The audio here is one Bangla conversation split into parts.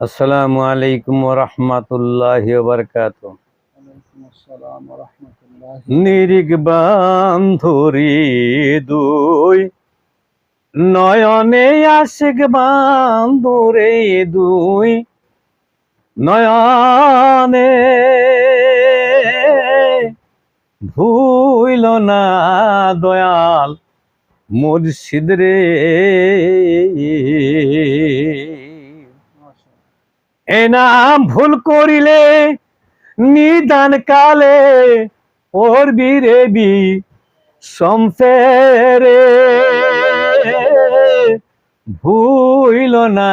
আসসালামু আলাইকুম রহমতুল্লাহ বারকাত নিরিগ বান্ধরি দুই, নয়নে আশিক বান্ধরে দুই, নয়নে ভুইল না দয়াল মুর্শিদ রে। এ নাম ভুল করিলে নিদান কালে ওর বীরেবি সম্পেরে ভুইল না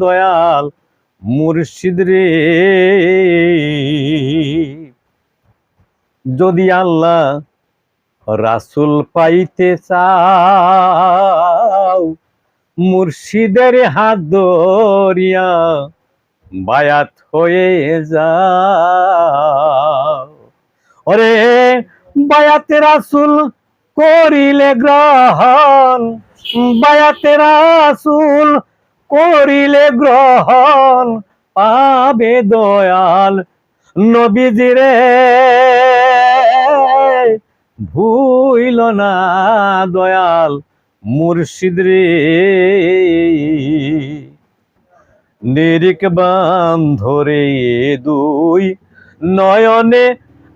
দয়াল মুর্শিদ রে। যদি আল্লাহ রাসুল পাইতে চাও, মুর্শিদের হাত ধরিয়া বায়াত হয়ে যাও। ওরে, বায়াতে রাসুল করিলে গ্রহণ। বায়াতে রাসুল করিলে গ্রহণ। পাবে দয়াল নবীজিরে ভুইল না দয়াল মুর্শিদ রে। নিরিক বান্ধরে দুই, নয়নে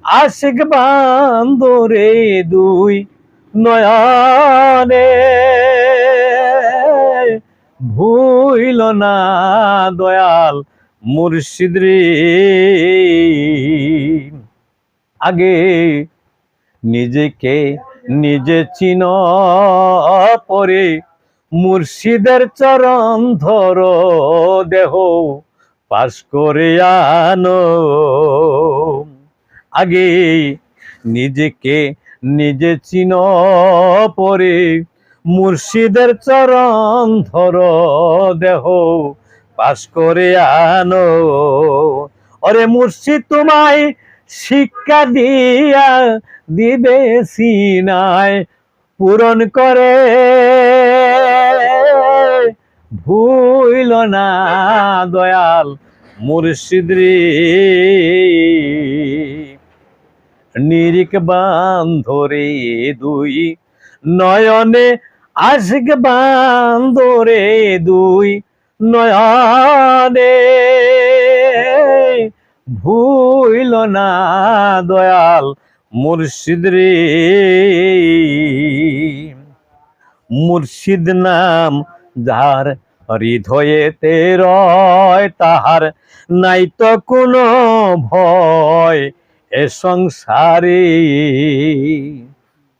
আশিক বান্ধরে দুই, নয়নে ভুইল না দয়াল মুর্শিদ রে। আগে নিজেকে নিজে চিন পরে মুর্শিদের চরণ ধর দেহ, পাশ করে আনো। আগে নিজেকে নিজে চিন পরে মুর্শিদের চরণ ধর দেহ, পাশ করে আনো। অরে মুর্শিদ তোমায় শিক্ষা দিয়া দিবে সিনায়, পূরণ করে ভুইল না, দয়াল মুর্শিদ। নিরিক বান্ধরে দুই, নয়নে আশিক বান্ধরে দুই, নয়নে ভুইল না, দয়াল মুর্শিদ। রে মুর্শিদ নাম যার হৃদয়েতে রয়, তাহার নাই তো কোনো ভয়। এ সংসারে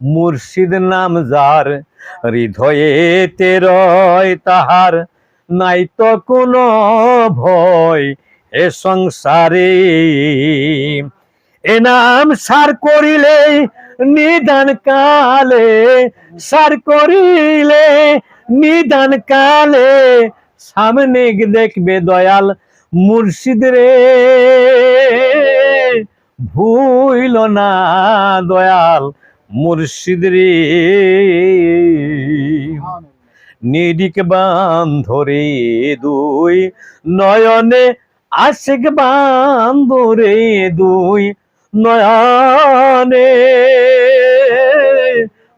মুর্শিদ নাম যার, হৃদয়েতে রয়, তাহার নাই তো কোনো ভয়। এ সংসারে এ নাম সার করিলে, নিদান কালে সার করিলে নিদান কালে সামনে দেখবে দয়াল মুর্শিদ রে ভুইল না দয়াল মুর্শিদ রে। নিরিক বান্ধরে দুই নয়নে আশিক বান্ধরে দুই নয়নে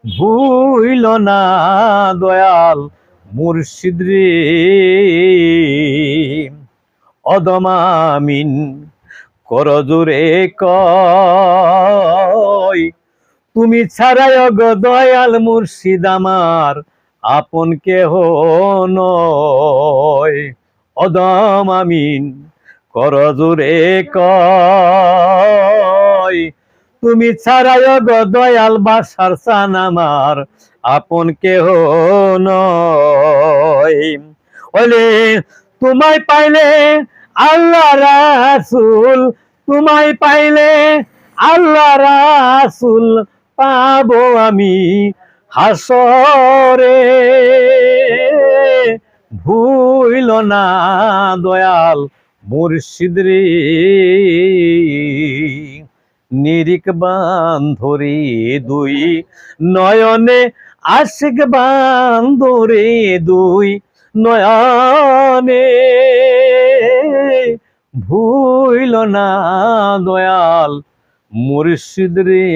ভুইল না, দয়াল মুর্শিদ রে অদমামিন করজুরে তুমি ছাড়াই গো দয়াল মুর্শিদ আমার, আপন কেহ নয়। অদম আমিন করজুরে কয় তুমি ছাড়াই গো দয়াল বাসার সান আমার। আপন কেহ নয়। ওলে তোমায় পাইলে আল্লাহ রাসুল, তোমায় পাইলে আল্লাহ রাসুল পাবো আমি হাসরে। ভুইল না দয়াল মুর্শিদ রে। নিরিক বান্ধরে দুই নয়নে আশিক বান্ধরে দুই নয়নে ভুইল না দয়াল মুর্শিদ রে।